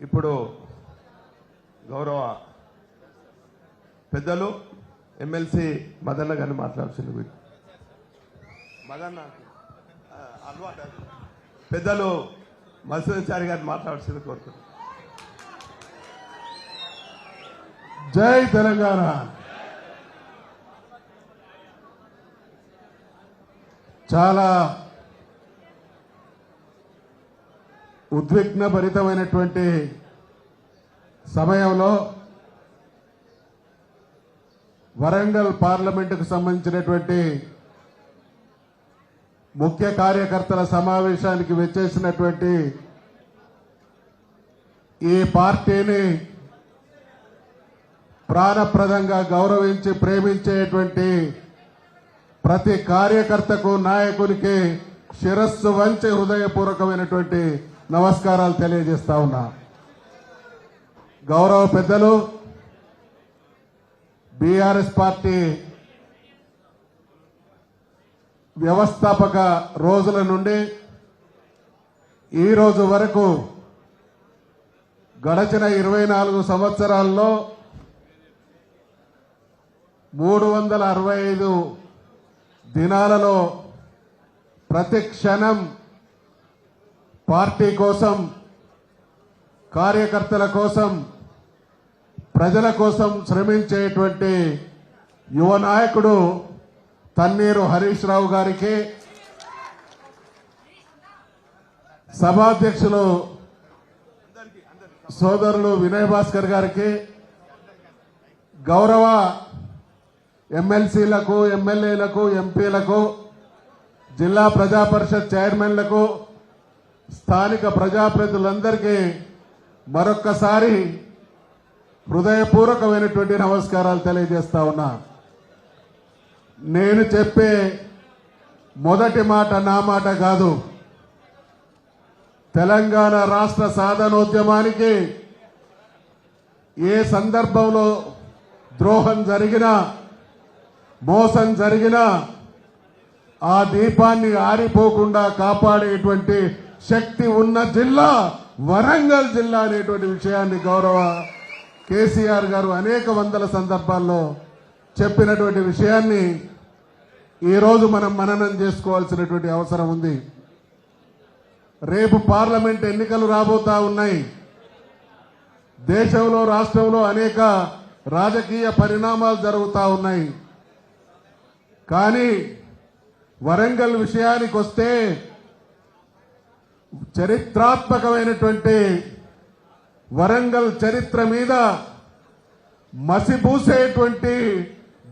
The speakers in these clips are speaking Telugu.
ఇప్పుడు గౌరవ పెద్దలు ఎమ్మెల్సీ మదన్న గారిని మాట్లాడుతుంది మీరు మదన్న అలవాటు. పెద్దలు మత్స్యచారి గారిని మాట్లాడుతుంది కోరుతున్నాను జై తెలంగాణ. చాలా ఉద్విగ్న భరితమైనటువంటి సమయంలో వరంగల్ పార్లమెంటుకు సంబంధించినటువంటి ముఖ్య కార్యకర్తల సమావేశానికి వచ్చేసినటువంటి ఈ పార్టీని ప్రాణప్రదంగా గౌరవించి ప్రేమించేటువంటి ప్రతి కార్యకర్తకు నాయకునికి శిరస్సు వంచి హృదయపూర్వకమైనటువంటి నమస్కారాలు తెలియజేస్తా ఉన్నా. గౌరవ పెద్దలు బీఆర్ఎస్ పార్టీ వ్యవస్థాపక రోజుల నుండి ఈ రోజు వరకు గడచిన ఇరవై నాలుగు సంవత్సరాల్లో మూడు వందల అరవై ఐదు దినాలలో ప్రతి క్షణం పార్టీ కోసం కార్యకర్తల కోసం ప్రజల కోసం శ్రమించేటువంటి యువ నాయకుడు తన్నీరు హరీష్ రావు గారికి సభాధ్యక్షులు సోదరులు వినయ్ భాస్కర్ గారికి గౌరవ ఎమ్మెల్సీలకు ఎమ్మెల్యేలకు ఎంపీలకు జిల్లా ప్రజా పరిషత్ చైర్మన్లకు స్థానిక ప్రజాప్రతినిధులందరికీ మరొక్కసారి హృదయపూర్వకమైనటువంటి నమస్కారాలు తెలియజేస్తా ఉన్నా. నేను చెప్పే మొదటి మాట నా మాట కాదు. తెలంగాణ రాష్ట్ర సాధనోద్యమానికి ఏ సందర్భంలో ద్రోహం జరిగినా మోసం జరిగినా ఆ దీపాన్ని ఆరిపోకుండా కాపాడేటువంటి శక్తి ఉన్న జిల్లా వరంగల్ జిల్లా అనేటువంటి విషయాన్ని గౌరవ కేసీఆర్ గారు అనేక వందల సందర్భాల్లో చెప్పినటువంటి విషయాన్ని ఈరోజు మనం మననం చేసుకోవాల్సినటువంటి అవసరం ఉంది. రేపు పార్లమెంట్ ఎన్నికలు రాబోతా ఉన్నాయి. దేశంలో రాష్ట్రంలో అనేక రాజకీయ పరిణామాలు జరుగుతూ ఉన్నాయి. కానీ వరంగల్ విషయానికి వస్తే చరిత్రాత్మకమైనటువంటి వరంగల్ చరిత్ర మీద మసిపూసేటువంటి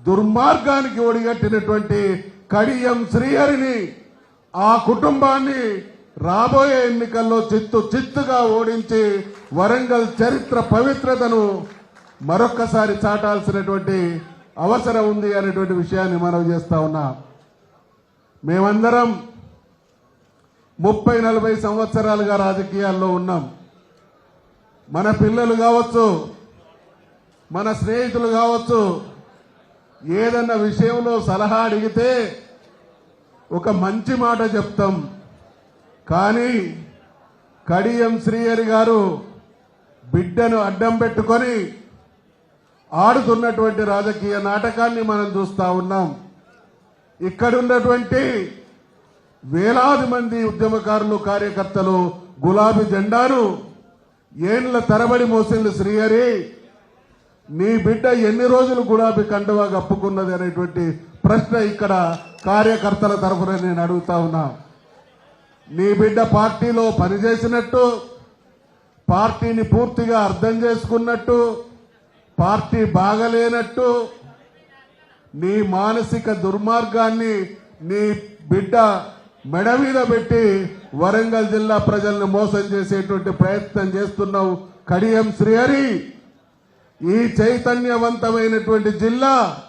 దుర్మార్గానికి ఒడిగట్టినటువంటి కడియం శ్రీహరిని ఆ కుటుంబాన్ని రాబోయే ఎన్నికల్లో చిత్తు చిత్తుగా ఓడించి వరంగల్ చరిత్ర పవిత్రతను మరొక్కసారి చాటాల్సినటువంటి అవసరం ఉంది అనేటువంటి విషయాన్ని మనవి చేస్తా ఉన్నా. మేమందరం ముప్పై నలభై సంవత్సరాలుగా రాజకీయాల్లో ఉన్నాం. మన పిల్లలు కావచ్చు మన స్నేహితులు కావచ్చు ఏదన్నా విషయంలో సలహా అడిగితే ఒక మంచి మాట చెప్తాం. కానీ కడియం శ్రీహరి గారు బిడ్డను అడ్డం పెట్టుకొని ఆడుతున్నటువంటి రాజకీయ నాటకాన్ని మనం చూస్తా ఉన్నాం. ఇక్కడున్నటువంటి వేలాది మంది ఉద్యమకారులు కార్యకర్తలు గులాబీ జెండాను ఏండ్ల తరబడి మోసింది శ్రీహరి. నీ బిడ్డ ఎన్ని రోజులు గులాబీ కండువా కప్పుకున్నది అనేటువంటి ప్రశ్న ఇక్కడ కార్యకర్తల తరఫున నేను అడుగుతా ఉన్నా. నీ బిడ్డ పార్టీలో పనిచేసినట్టు పార్టీని పూర్తిగా అర్థం చేసుకున్నట్టు పార్టీ బాగలేనట్టు నీ మానసిక దుర్మార్గాన్ని నీ బిడ్డ మెడ మీద పెట్టి వరంగల్ జిల్లా ప్రజలను మోసం చేసేటువంటి ప్రయత్నం చేస్తున్నావు కడియం శ్రీహరి. ఈ చైతన్యవంతమైనటువంటి జిల్లా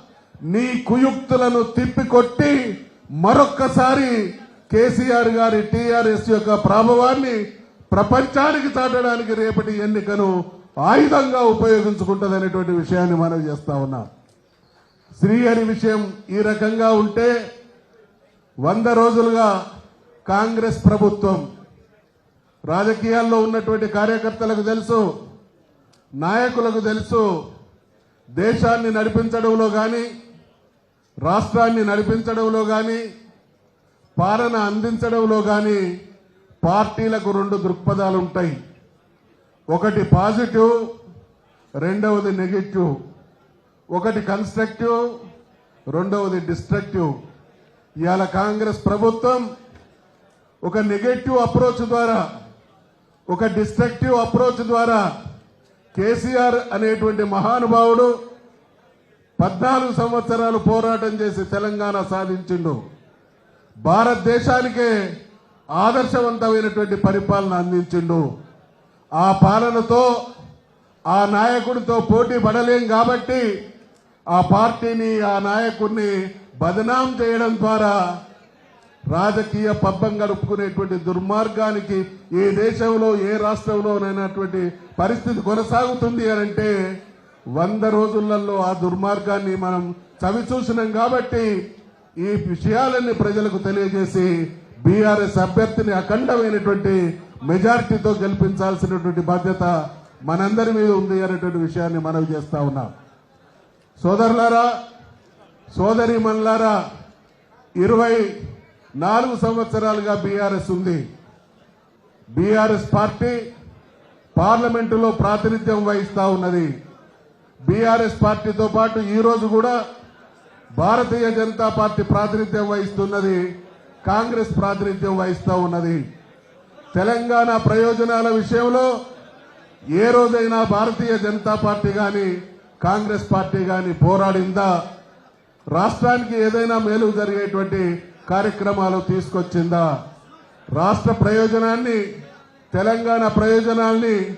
నీ కుయుక్తులను తిప్పికొట్టి మరొక్కసారి కేసీఆర్ గారి టీఆర్ఎస్ యొక్క ప్రభావాన్ని ప్రపంచానికి చాటడానికి రేపటి ఎన్నికను ఆయుధంగా ఉపయోగించుకుంటుంది విషయాన్ని మనం చేస్తా ఉన్నాం. శ్రీహరి విషయం ఈ రకంగా ఉంటే వంద రోజులుగా కాంగ్రెస్ ప్రభుత్వం రాజకీయాల్లో ఉన్నటువంటి కార్యకర్తలకు తెలుసు నాయకులకు తెలుసు దేశాన్ని నడిపించడంలో కానీ రాష్ట్రాన్ని నడిపించడంలో కానీ పాలన అందించడంలో కానీ పార్టీలకు రెండు దృక్పథాలు ఉంటాయి ఒకటి పాజిటివ్ రెండవది నెగిటివ్. ఒకటి కన్స్ట్రక్టివ్ రెండవది డిస్ట్రక్టివ్. ఇవాళ కాంగ్రెస్ ప్రభుత్వం ఒక నెగటివ్ అప్రోచ్ ద్వారా ఒక డిస్ట్రక్టివ్ అప్రోచ్ ద్వారా కేసీఆర్ అనేటువంటి మహానుభావుడు పద్నాలుగు సంవత్సరాలు పోరాటం చేసి తెలంగాణ సాధించిండు. భారతదేశానికే ఆదర్శవంతమైనటువంటి పరిపాలన అందించిండు. ఆ పాలనతో ఆ నాయకుడితో పోటీ పడలేం కాబట్టి ఆ పార్టీని ఆ నాయకుడిని బదనాం చేయడం ద్వారా రాజకీయ పబ్బం గడుపుకునేటువంటి దుర్మార్గానికి ఏ దేశంలో ఏ రాష్ట్రంలోనైనటువంటి పరిస్థితి కొనసాగుతుంది అని అంటే వంద రోజులలో ఆ దుర్మార్గాన్ని మనం చవి చూసినాం కాబట్టి ఈ విషయాలన్నీ ప్రజలకు తెలియజేసి బీఆర్ఎస్ అభ్యర్థిని అఖండమైనటువంటి మెజారిటీతో గెలిపించాల్సినటువంటి బాధ్యత మనందరి మీద ఉంది అనేటువంటి విషయాన్ని మనవి చేస్తా ఉన్నాం. సోదరులారా సోదరి మల్లారా ఇరవై నాలుగు సంవత్సరాలుగా బీఆర్ఎస్ ఉంది. బీఆర్ఎస్ పార్టీ పార్లమెంటులో ప్రాతినిధ్యం వహిస్తా ఉన్నది. బీఆర్ఎస్ పార్టీతో పాటు ఈ రోజు కూడా భారతీయ జనతా పార్టీ ప్రాతినిధ్యం వహిస్తున్నది. కాంగ్రెస్ ప్రాతినిధ్యం వహిస్తా ఉన్నది. తెలంగాణ ప్రయోజనాల విషయంలో ఏ రోజైనా భారతీయ జనతా పార్టీ గాని కాంగ్రెస్ పార్టీ గాని పోరాడిందా? రాష్ట్రానికి ఏదైనా మేలు జరిగేటువంటి కార్యక్రమాలు తీసుకొచ్చిందా? రాష్ట్ర ప్రయోజనాన్ని తెలంగాణ ప్రయోజనాల్ని